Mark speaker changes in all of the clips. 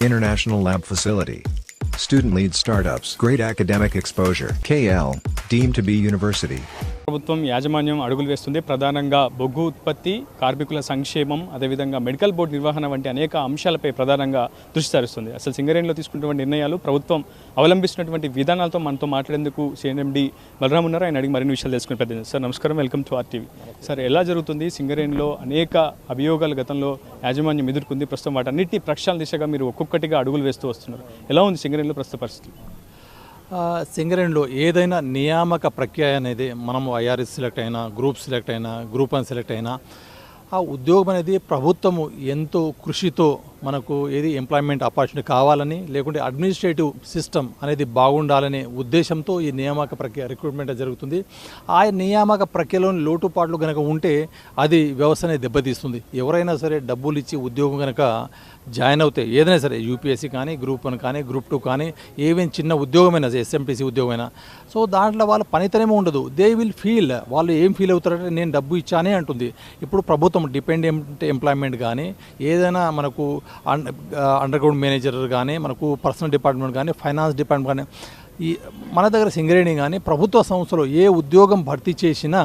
Speaker 1: International Lab Facility. Student lead startups. Great academic exposure. KL. Deemed to be university.
Speaker 2: ప్రభుత్వం యాజమాన్యం అడుగులు వేస్తుంది. ప్రధానంగా బొగ్గు ఉత్పత్తి కార్మికుల సంక్షేమం అదేవిధంగా మెడికల్ బోర్డు నిర్వహణ వంటి అనేక అంశాలపై ప్రధానంగా దృష్టి సారిస్తుంది. అసలు సింగరేణిలో తీసుకున్నటువంటి నిర్ణయాలు ప్రభుత్వం అవలంబిస్తున్నటువంటి విధానాలతో మనతో మాట్లాడేందుకు సిఎన్ఎండి బలరామ్ ఉన్నారు. ఆయన అడిగి మరిన్ని విషయాలు తెలుసుకుని పెద్ద సార్ నమస్కారం. Welcome to RTV. సార్ ఎలా జరుగుతుంది? సింగరేణిలో అనేక అభియోగాలు గతంలో యాజమాన్యం ఎదుర్కొంది. ప్రస్తుతం వాటన్నిటి ప్రక్షాళన దిశగా మీరు ఒక్కొక్కటిగా అడుగులు వేస్తూ వస్తున్నారు. ఎలా ఉంది సింగరేణిలో ప్రస్తుత పరిస్థితి?
Speaker 3: సింగరేణిలో ఏదైనా నియామక ప్రక్రియ అనేది మనము ఐఆర్ఎస్ సెలెక్ట్ అయినా గ్రూప్ సెలెక్ట్ అయినా గ్రూప్ వన్ సెలెక్ట్ అయినా ఆ ఉద్యోగం అనేది ప్రభుత్వము ఎంతో కృషితో మనకు ఏది ఎంప్లాయ్మెంట్ ఆపర్చునిటీ కావాలని లేకుంటే అడ్మినిస్ట్రేటివ్ సిస్టమ్ అనేది బాగుండాలనే ఉద్దేశంతో ఈ నియామక ప్రక్రియ రిక్రూట్మెంట్ జరుగుతుంది. ఆ నియామక ప్రక్రియలోని లోటుపాట్లు కనుక ఉంటే అది వ్యవస్థని దెబ్బతీస్తుంది. ఎవరైనా సరే డబ్బులు ఇచ్చి ఉద్యోగం కనుక జాయిన్ అవుతే ఏదైనా సరే యూపీఎస్సీ కానీ గ్రూప్ వన్ కానీ గ్రూప్ టూ కానీ ఏవైనా చిన్న ఉద్యోగమైనా ఎస్ఎంటీసీ ఉద్యోగమైనా సో దాంట్లో వాళ్ళ పనితనమే ఉండదు. దే విల్ ఫీల్ వాళ్ళు ఏం ఫీల్ అవుతారంటే నేను డబ్బు ఇచ్చానే అంటుంది. ఇప్పుడు ప్రభుత్వం డిపెండెంట్ ఎంప్లాయ్మెంట్ కానీ ఏదైనా మనకు అండర్ గ్రౌండ్ మేనేజర్ కానీ మనకు పర్సనల్ డిపార్ట్మెంట్ కానీ ఫైనాన్స్ డిపార్ట్మెంట్ కానీ ఈ మన దగ్గర సింగరేణి కానీ ప్రభుత్వ సంస్థలో ఏ ఉద్యోగం భర్తీ చేసినా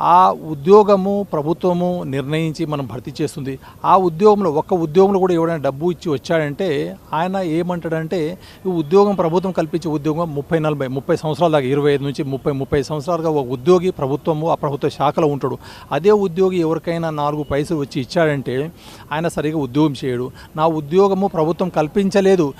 Speaker 3: ఆ ఉద్యోగము ప్రభుత్వము నిర్ణయించి మనం భర్తీ చేస్తుంది. ఆ ఉద్యోగంలో ఒక్క ఉద్యోగంలో కూడా ఎవడైనా డబ్బు ఇచ్చి వచ్చాడంటే ఆయన ఏమంటాడంటే ఈ ఉద్యోగం ప్రభుత్వం కల్పించే ఉద్యోగం ముప్పై నలభై ముప్పై సంవత్సరాల దాకా ఇరవై ఐదు నుంచి ముప్పై ముప్పై సంవత్సరాలుగా ఒక ఉద్యోగి ప్రభుత్వము ఆ ప్రభుత్వ శాఖలో ఉంటాడు. అదే ఉద్యోగి ఎవరికైనా నాలుగు పైసలు వచ్చి ఇచ్చాడంటే ఆయన సరిగా ఉద్యోగం చేయడు. నా ఉద్యోగము ప్రభుత్వం కల్పించలేదు.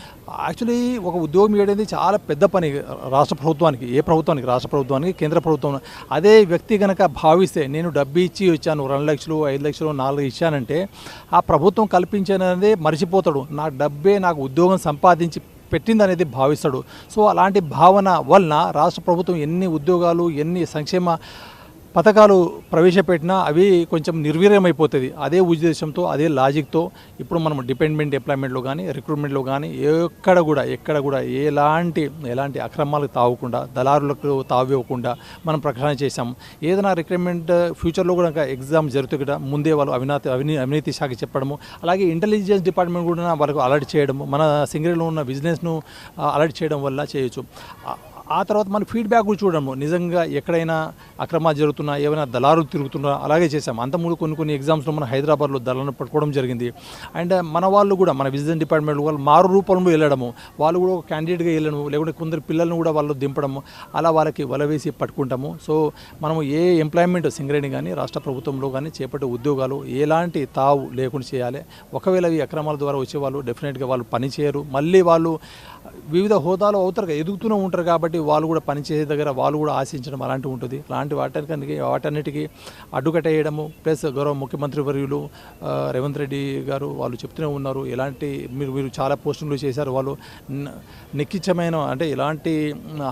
Speaker 3: యాక్చువల్లీ ఒక ఉద్యోగం చేయడం చాలా పెద్ద పని రాష్ట్ర ప్రభుత్వానికి ఏ ప్రభుత్వానికి? రాష్ట్ర ప్రభుత్వానికి కేంద్ర ప్రభుత్వం. అదే వ్యక్తి కనుక భావిస్తే నేను డబ్బు ఇచ్చి వచ్చాను రెండు లక్షలు ఐదు లక్షలు నాలుగు ఇచ్చానంటే ఆ ప్రభుత్వం కల్పించినదే మర్చిపోతాడు. నా డబ్బే నాకు ఉద్యోగం సంపాదించి పెట్టింది అనేది భావిస్తాడు. సో అలాంటి భావన వలన రాష్ట్ర ప్రభుత్వం ఎన్ని ఉద్యోగాలు ఎన్ని సంక్షేమ పథకాలు ప్రవేశపెట్టినా అవి కొంచెం నిర్వీర్యమైపోతుంది. అదే ఉద్దేశంతో అదే లాజిక్తో ఇప్పుడు మనం డిపెండ్మెంట్ ఎంప్లాయ్మెంట్లో కానీ రిక్రూట్మెంట్లో కానీ ఎక్కడ కూడా ఎక్కడ కూడా ఎలాంటి ఎలాంటి అక్రమాలకు తావకుండా దళారులకు తావివ్వకుండా మనం ప్రకటన చేశాం. ఏదైనా రిక్రూట్మెంట్ ఫ్యూచర్లో కూడా ఎగ్జామ్ జరుగుతుంది కూడా ముందే వాళ్ళు అవినాతి అవినీ అవినీతి శాఖ చెప్పడము అలాగే ఇంటెలిజెన్స్ డిపార్ట్మెంట్ కూడా వాళ్ళకు అలర్ట్ చేయడము మన సింగరేలో ఉన్న బిజినెస్ను అలర్ట్ చేయడం వల్ల చేయొచ్చు. ఆ- తర్వాత మన ఫీడ్బ్యాక్ కూడా చూడము. నిజంగా ఎక్కడైనా అక్రమాలు జరుగుతున్నా ఏమైనా దళారులు తిరుగుతున్నా అలాగే చేసాం అంతకుముందు కొన్ని కొన్ని ఎగ్జామ్స్లో మన హైదరాబాద్లో దళాలను పట్టుకోవడం జరిగింది. అండ్ మన వాళ్ళు కూడా మన విజిలెన్స్ డిపార్ట్మెంట్ వాళ్ళు మారు రూపంలో వెళ్ళడము. వాళ్ళు కూడా ఒక క్యాండిడేట్గా వెళ్ళడము. లేకుంటే కొందరు పిల్లల్ని కూడా వాళ్ళు దింపడము. అలా వాళ్ళకి వల వేసి పట్టుకుంటాము. సో మనము ఏ ఎంప్లాయ్మెంట్ సింగరేణి కానీ రాష్ట్ర ప్రభుత్వంలో కానీ చేపట్టే ఉద్యోగాలు ఎలాంటి తావు లేకుండా చేయాలి. ఒకవేళ ఈ అక్రమాల ద్వారా వచ్చేవాళ్ళు డెఫినెట్గా వాళ్ళు పని చేయరు. మళ్ళీ వాళ్ళు వివిధ హోదాలో అవుతారు కదా, ఎదుగుతూనే ఉంటారు కాబట్టి వాళ్ళు కూడా పనిచేసే దగ్గర వాళ్ళు కూడా ఆశించడం అలాంటివి ఉంటుంది. అలాంటి వాటికి వాటన్నిటికీ అడ్డుకట్టేయడము ప్లస్ గౌరవ ముఖ్యమంత్రి వర్యులు రేవంత్ రెడ్డి గారు వాళ్ళు చెప్తూనే ఉన్నారు. ఎలాంటి మీరు మీరు చాలా పోస్టింగ్లు చేశారు. వాళ్ళు నిక్కిచ్చమైన నిఖిచ్చమైన అంటే ఎలాంటి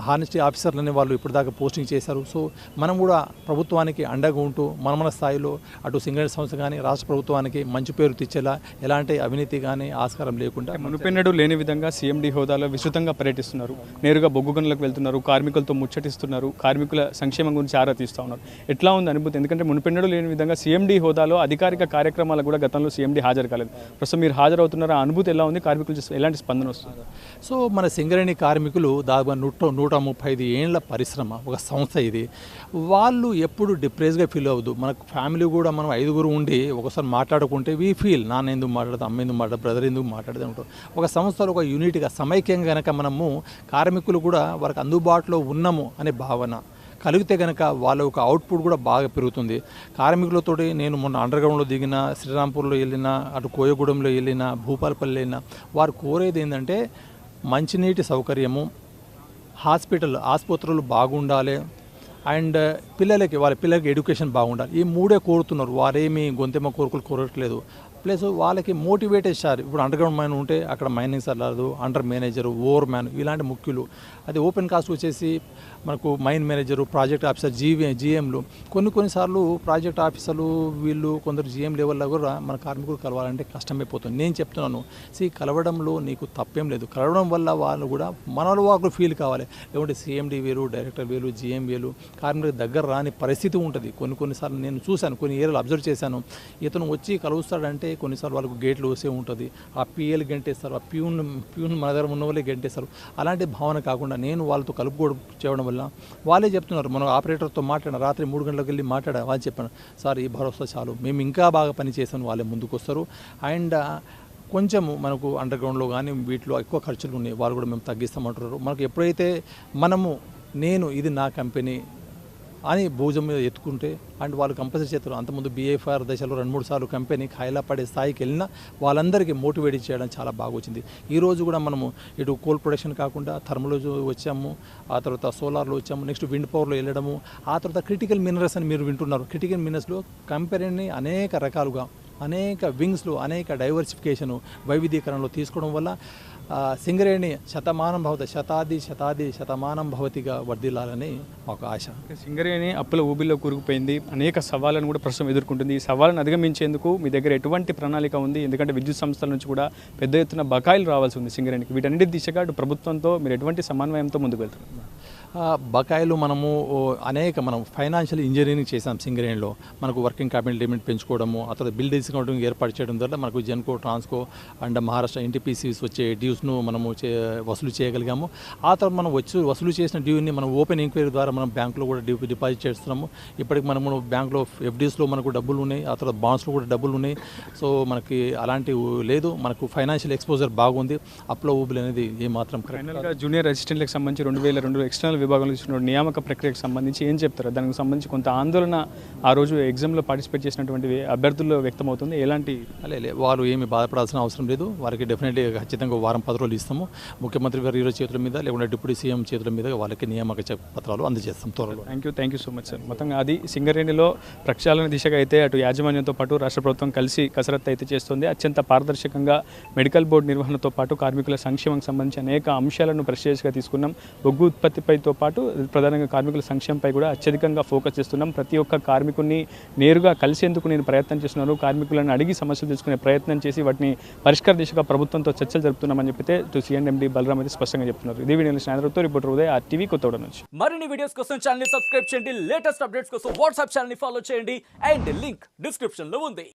Speaker 3: హానెస్టీ ఆఫీసర్లని వాళ్ళు ఇప్పటిదాకా పోస్టింగ్ చేశారు. సో మనం కూడా ప్రభుత్వానికి అండగా ఉంటూ మన మన స్థాయిలో అటు సింగరేణి సంస్థ కానీ రాష్ట్ర ప్రభుత్వానికి మంచి పేరు తెచ్చేలా ఎలాంటి అవినీతి కానీ ఆస్కారం లేకుండా
Speaker 2: మునిపెన్నడు లేని విధంగా సీఎండీ హోదాలో విస్తృతంగా పర్యటిస్తున్నారు. నేరుగా బొగ్గు గనులకు వెళ్తున్నారు కార్మికులతో ముచ్చటిస్తున్నారు కార్మికుల సంక్షేమం గురించి ఆరా తీస్తూ ఉన్నారు. ఎట్లా ఉంది అనుభూతి? ఎందుకంటే మునుపెన్నడూ లేని విధంగా సీఎండీ హోదాలో అధికారిక కార్యక్రమాలకు కూడా గతంలో సీఎండీ హాజరు కాలేదు. ప్రస్తుతం మీరు హాజరవుతున్నారు? ఆ అనుభూతి ఎలా ఉంది? కార్మికులు ఎలాంటి స్పందన వస్తుంది?
Speaker 3: సో మన సింగరేణి కార్మికులు దాదాపు నూట నూట ముప్పై ఐదు ఏండ్ల పరిశ్రమ ఒక సంస్థ ఇది. వాళ్ళు ఎప్పుడు డిప్రెస్గా ఫీల్ అవ్వదు మనకు ఫ్యామిలీ కూడా మనం ఐదుగురు ఉండి ఒకసారి మాట్లాడుకుంటే వీ ఫీల్. నాన్న ఎందుకు మాట్లాడదు అమ్మ ఎందుకు మాట్లాడదు బ్రదర్ ఎందుకు మాట్లాడదు ఉంటాం ఒక సంస్థలో ఒక యూనిట్గా సమైక్యంగా కనుక మనము కార్మికులు కూడా వారికి అందుబాటులో ఉన్నాము అనే భావన. కలిగితే కనుక వాళ్ళ యొక్క అవుట్పుట్ కూడా బాగా పెరుగుతుంది. కార్మికులతోటి నేను మొన్న అండర్గ్రౌండ్లో దిగిన శ్రీరాంపూర్లో వెళ్ళిన అటు కోయగూడెంలో వెళ్ళిన భూపాలపల్లి వెళ్ళిన వారు కోరేది ఏంటంటే మంచినీటి సౌకర్యము హాస్పిటల్ ఆసుపత్రులు బాగుండాలి అండ్ పిల్లలకి వాళ్ళ పిల్లలకి ఎడ్యుకేషన్ బాగుండాలి. ఈ మూడే కోరుతున్నారు. వారేమి గొంతెమ్మ కోరికలు కోరట్లేదు. ప్లస్ వాళ్ళకి మోటివేట్ సార్ ఇప్పుడు అండర్ గ్రౌండ్ మైన్ ఉంటే అక్కడ మైనింగ్ సర్లాదు అండర్ మేనేజర్ ఓవర్ మ్యాన్ ఇలాంటి ముఖ్యులు. అది ఓపెన్ కాస్ట్ వచ్చేసి మనకు మైన్ మేనేజరు ప్రాజెక్ట్ ఆఫీసర్ జీవీ జీఎంలు కొన్ని కొన్నిసార్లు ప్రాజెక్ట్ ఆఫీసర్లు వీళ్ళు కొందరు జీఎం లెవెల్లో కూడా మన కార్మికులు కలవాలంటే కష్టమైపోతుంది నేను చెప్తున్నాను సి కలవడంలో నీకు తప్పేం లేదు. కలవడం వల్ల వాళ్ళు కూడా మనలో వాళ్ళు ఫీల్ కావాలి. లేకుంటే సీఎండి వేరు డైరెక్టర్ వేరు జీఎం వేరు కార్మికులకు దగ్గర రాని పరిస్థితి ఉంటుంది. కొన్ని కొన్నిసార్లు నేను చూశాను కొన్ని ఏరియాలు అబ్జర్వ్ చేశాను. ఇతను వచ్చి కలుస్తాడంటే కొన్నిసార్లు వాళ్ళకు గేట్లు వసే ఉంటుంది. ఆ పిఎల్ గంటేస్తారు ఆ ప్యూన్ ప్యూన్ మన దగ్గర ఉన్న వాళ్ళే గంటేస్తారు. అలాంటి భావన కాకుండా నేను వాళ్ళతో కలుపుకోవడం చేయడం వల్ల వాళ్ళే చెప్తున్నారు మనం ఆపరేటర్తో మాట్లాడిన రాత్రి మూడు గంటలకు వెళ్ళి మాట్లాడా వాళ్ళు చెప్పాను సార్ ఈ భరోసా చాలు మేము ఇంకా బాగా పని చేసాను వాళ్ళే ముందుకు వస్తారు. అండ్ కొంచెము మనకు అండర్ గ్రౌండ్లో కానీ వీటిలో ఎక్కువ ఖర్చులు ఉన్నాయి వాళ్ళు కూడా మేము తగ్గిస్తామంటున్నారు. మనకు ఎప్పుడైతే మనము నేను ఇది నా కంపెనీ అని భోజనం మీద ఎత్తుకుంటే అండ్ వాళ్ళు కంపల్సరీ చేస్తారు. అంతకుముందు బీఏఫ్ఆర్ దశలో రెండు మూడు సార్లు కంపెనీ ఖాయిలా పడే స్థాయికి వెళ్ళినా వాళ్ళందరికీ మోటివేట్ చేయడం చాలా బాగా వచ్చింది. ఈరోజు కూడా మనము ఇటు కోల్ ప్రొడక్షన్ కాకుండా థర్మల్ వచ్చాము ఆ తర్వాత సోలార్లో వచ్చాము నెక్స్ట్ విండ్ పవర్లో వెళ్ళడము ఆ తర్వాత క్రిటికల్ మినరల్స్ అని మీరు వింటున్నారు. క్రిటికల్ మినరల్స్లో కంపెనీని అనేక రకాలుగా అనేక వింగ్స్లో అనేక డైవర్సిఫికేషను వైవిధ్యీకరణలో తీసుకోవడం వల్ల సింగరేణి శతమానం భవతి శతాది శతాది శతమానం భవతిగా వర్ధిల్లాలని మాకు ఆశ.
Speaker 2: సింగరేణి అప్పుల ఊబిలో కూరుకుపోయింది. అనేక సవాళ్ళను కూడా ప్రస్తుతం ఎదుర్కొంటుంది. ఈ సవాళ్ళను అధిగమించేందుకు మీ దగ్గర ఎటువంటి ప్రణాళిక ఉంది? ఎందుకంటే విద్యుత్ సంస్థల నుంచి కూడా పెద్ద ఎత్తున బకాయిలు రావాల్సి ఉంది సింగరేణికి. వీటన్నిటి దిశగా అటు ప్రభుత్వంతో మీరు ఎటువంటి సమన్వయంతో ముందుకు వెళ్తున్నారు?
Speaker 3: బకాయిలు మనము అనేక మనం ఫైనాన్షియల్ ఇంజనీరింగ్ చేసాం సింగరేణిలో. మనకు వర్కింగ్ క్యాపిటల్ లిమిట్ పెంచుకోవడము ఆ తర్వాత బిల్ డిస్కౌంటింగ్ ఏర్పాటు చేయడం ద్వారా మనకు జెన్కో ట్రాన్స్కో అండ్ మహారాష్ట్ర ఎన్టీపీసీస్ వచ్చే డ్యూస్ను మనము చే వసూలు చేయగలిగాము. ఆ తర్వాత మనం వచ్చి వసూలు చేసిన డ్యూని మనం ఓపెన్ ఎంక్వైరీ ద్వారా మనం బ్యాంకులో కూడా డ్యూ డిపాజిట్ చేస్తున్నాము. ఇప్పటికి మనము బ్యాంకులో ఎఫ్డీస్లో మనకు డబ్బులు ఉన్నాయి ఆ తర్వాత బాండ్స్లో కూడా డబ్బులు ఉన్నాయి. సో మనకి అలాంటి లేదు. మనకు ఫైనాన్షియల్ ఎక్స్పోజర్ బాగుంది. అప్లో ఊబులు అనేది ఏమాత్రం
Speaker 2: జూనియర్ అసిస్టెంట్లకు సంబంధించి రెండు వేల రెండు ఎక్స్టర్నల్ విభాగంలో ఇచ్చిన నియామక ప్రక్రియకు సంబంధించి ఏం చెప్తారు? దానికి సంబంధించి కొంత ఆందోళన ఆ రోజు ఎగ్జామ్లో పార్టిసిపేట్ చేసినటువంటి అభ్యర్థుల్లో వ్యక్తమవుతుంది. ఎలాంటి
Speaker 3: లే వారు ఏమి బాధపడాల్సిన అవసరం లేదు. వారికి డెఫినెట్లీ ఖచ్చితంగా వారం పది రోజులు ఇస్తాము. ముఖ్యమంత్రి గారు ఈరోజు చేతుల మీద లేకుంటే డిప్యూటీ సీఎం చేతుల మీద వాళ్ళకి నియామక పత్రాలు అందజేస్తాం త్వరలో
Speaker 2: thank you thank you so much sir మొత్తంగా అది సింగరేణిలో ప్రక్షాళన దిశగా అయితే అటు యాజమాన్యంతో పాటు రాష్ట్ర ప్రభుత్వం కలిసి కసరత్తు అయితే చేస్తుంది. అత్యంత పారదర్శకంగా మెడికల్ బోర్డు నిర్వహణతో పాటు కార్మికుల సంక్షేమం సంబంధించి అనేక అంశాలను ప్రెషియస్గా తీసుకున్నాం. బొగ్గు ఉత్పత్తిపైతో పాటు ప్రధానంగా కార్మికుల సంక్షేమంపై కూడా అత్యధికంగా ఫోకస్ చేస్తున్నాం. ప్రతి ఒక్క కార్మికుడిని నేరుగా కలిసేందుకు నేను ప్రయత్నం చేస్తున్నాను. కార్మికులను అడిగి సమస్యలు తెలుసుకునే ప్రయత్నం చేసి వాటిని పరిష్కార దిశగా ప్రభుత్వంతో చర్చలు జరుపుతున్నామని చెప్పితే సిఎండి బలరామ్ అయితే స్పష్టంగా చెప్తున్నారు. ఇది వీడియో స్నానరుతో రిపోర్టర్ ఉదయ ఆ టీవీ కొత్తగూడ నుంచి.
Speaker 4: మరిన్ని వీడియోస్ కోసం ఛానల్ సబ్స్క్రైబ్ చేయండి. లేటెస్ట్ అప్డేట్స్ కోసం వాట్సాప్ ఛానల్ ఫాలో చేయండి. అండ్ లింక్ డిస్క్రిప్షన్లో ఉంది.